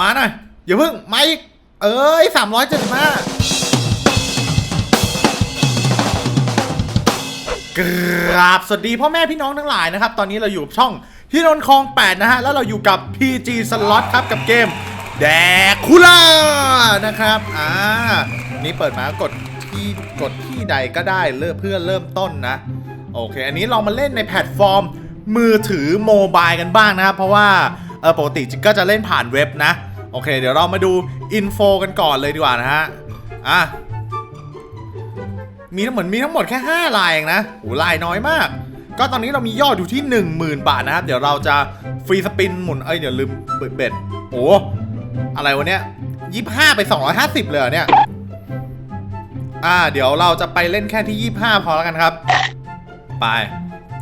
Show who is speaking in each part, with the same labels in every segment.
Speaker 1: มาหน่อยอย่าเพิ่งมาอีก เอ้ยสามร้อยเจ็ดสิบห้ากราบสวัสดีพ่อแม่พี่น้องทั้งหลายนะครับ ตอนนี้เราอยู่ช่องที่นนท์คลอง 8 นะฮะ แล้วเราอยู่กับ PG Slot ครับกับเกม แดกคูล่านะครับ อ่า นี่เปิดมากดที่กดที่ใดก็ได้เลือกเพื่อเริ่มต้นนะ โอเค อันนี้เรามาเล่นในแพลตฟอร์มมือถือโมบายกันบ้างนะครับ เพราะว่า เออปกติก็จะเล่นผ่านเว็บนะ โอเค เดี๋ยวเรามาดูอินโฟกันก่อนเลยดีกว่านะฮะ อะ มีทั้งหมดมีทั้งหมดแค่ 5 ลายเองนะโอ้ลายน้อยมาก ก็ตอนนี้เรามียอดอยู่ที่ 10,000 บาทนะครับ เดี๋ยวเราจะฟรีสปินหมุน เอ้ย เดี๋ยวลืมเบ็ด โอ้อะไรวะเนี่ย25 ไป 250 เลยเนี่ย อ่า เดี๋ยวเราจะไปเล่นแค่ที่ 25 พอแล้วกันครับ ไป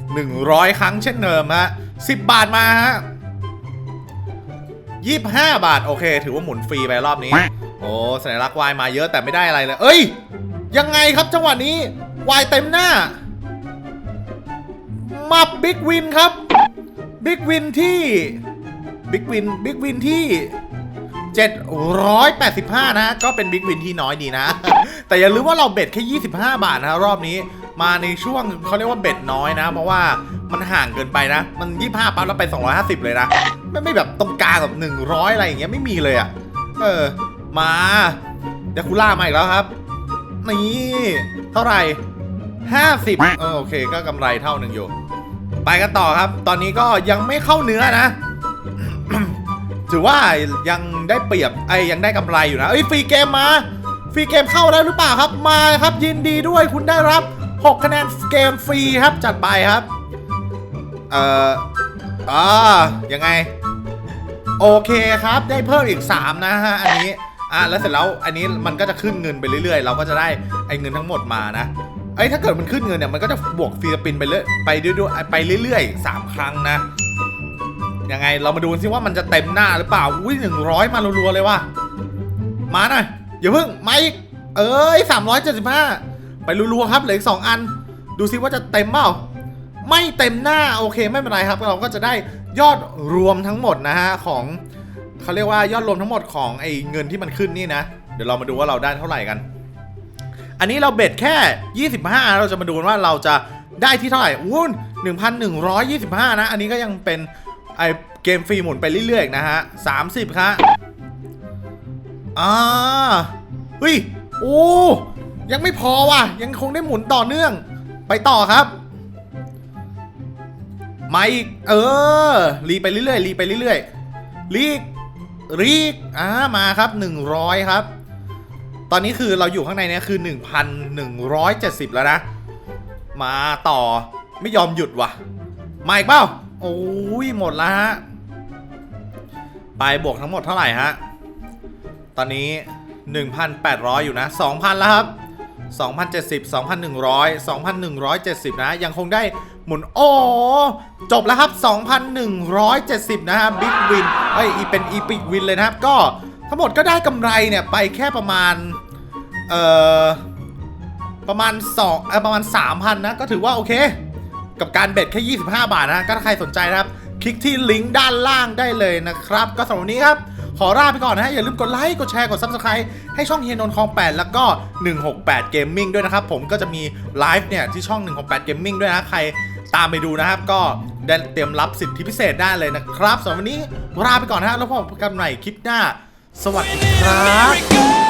Speaker 1: 100 ครั้งเช่นเดิมฮะ 10 บาทมาฮะ 25 บาท โอเค ถือว่าหมุนฟรีไปรอบนี้ โอ้สัญลักษณ์วายมาเยอะแต่ไม่ได้อะไรเลย เอ้ย ยังไงครับจังหวะนี้วายเต็มหน้า มาบิ๊กวินครับบิ๊กวินที่บิ๊กวินบิ๊กวินที่ 785 นะ ก็เป็นบิ๊กวินที่น้อยดีนะ แต่อย่าลืมว่าเราเบ็ดแค่ 25 บาทนะรอบนี้มาในช่วงเขาเรียกว่าเบ็ดน้อยนะ เพราะว่ามันห่างเกินไปนะ มัน 25 ปั๊บแล้วไป 250 เลยนะ ไม่ไม่แบบตรงกลางแบบ100อยอะไรอย่างเงี้ยไม่มีเลยอะ่ะ เออ มาเดยวคูล่ามาอีกแล้วครับ นี่เท่าไหร่50เออโอเคก็กำไรเท่าหนึ่งอยู่ ไปกันต่อครับ ตอนนี้ก็ยังไม่เข้าเนื้อนะ ถือว่ายังได้เปรียบไอ้ยยังได้กำไรอยู่นะเอ้ยฟรีเกมมา ฟรีเกมเข้าแล้วหรือเปล่าครับ มาครับยินดีด้วยคุณได้รับ 6 คะแนนเกมฟรีครับจัดไปครับ เอ่ออ่ายังไง โอเคครับ ได้เพิ่มอีก 3 นะฮะ อันนี้อะแล้วเสร็จแล้วอันนี้มันก็จะขึ้นเงินไปเรื่อยๆ เราก็จะได้ไอ้เงินทั้งหมดมานะไอ้ถ้าเกิดมันขึ้นเงินเนี่ยมันก็จะบวกฟรีสปินไปเรื่อยไปเรื่อยๆไปเรื่อยๆสามครั้งนะยังไงเรามาดูซิว่ามันจะเต็มหน้าหรือเปล่าอุ้ยหนึ่งร้อยมารัวๆเลยว่ะมาหน่อยอย่าเพิ่งมาอีกเอ้ยสามร้อยเจ็ดสิบห้าไปรัวๆครับเหลืออีกสองอัน ดูซิว่าจะเต็มเปล่า ไม่เต็มหน้าโอเคไม่เป็นไรครับ เราก็จะได้ยอดรวมทั้งหมดนะฮะของเขาเรียกว่ายอดรวมทั้งหมดของไอ้เงินที่มันขึ้นนี่นะ เดี๋ยวเรามาดูว่าเราได้เท่าไหร่กัน อันนี้เราเบ็ดแค่ 25 เราจะมาดูว่าเราจะได้ที่เท่าไหร่อู้น1125นะ อันนี้ก็ยังเป็นไอเกมฟรีหมุนไปเรื่อยๆนะฮะ30ครับอ่าเฮ้ย โอ้ ยังไม่พอว่ะ ยังคงได้หมุนต่อเนื่อง ไปต่อครับ มาอีก เออ รีไปเรื่อยๆรีไปเรื่อยๆรีกรีกอ่ามาครับ 100 ครับ ตอนนี้คือเราอยู่ข้างในเนี้คือ 1,170 แล้วนะ มาต่อไม่ยอมหยุดว่ะ มาอีกเปล่าโอ้ยหมดแล้วฮะไปบวกทั้งหมดเท่าไหร่ฮะ ตอนนี้ 1,800 อยู่นะ 2,000 แล้วครับ 2,070 2,100 2,170 นะ ยังคงได้หมุน โอ้ จบแล้วครับ 2,170 นะฮะบิ๊กวินเอ้ยอีเป็นอีพิกวินเลยนะครับ ก็ทั้งหมดก็ได้กำไรเนี่ย ไปแค่ประมาณ เอ่อ ประมาณ2เอ่อประมาณ 3,000 นะ ก็ถือว่า โอเค กับการเบ็ดแค่ 25 บาทนะ ก็ถ้าใครสนใจนะครับ คลิกที่ลิงก์ด้านล่างได้เลยนะครับ ก็สำหรับวันนี้ครับ ขอลาไปก่อนนะฮะ อย่าลืมกดไลค์ กดแชร์ กด Subscribe ให้ช่องเฮียนนท์คลอง 8 แล้วก็ 168 Gaming ด้วยนะครับ ผมก็จะมีไลฟ์เนี่ย ที่ช่อง 168 Gaming ด้วยนะ ใครตามไปดูนะครับ ก็ได้เตรียมรับสิทธิพิเศษได้เลยนะครับสำหรับวันนี้ลาไปก่อนนะฮะแล้วพบกันใหม่คลิปหน้า สวัสดีครับ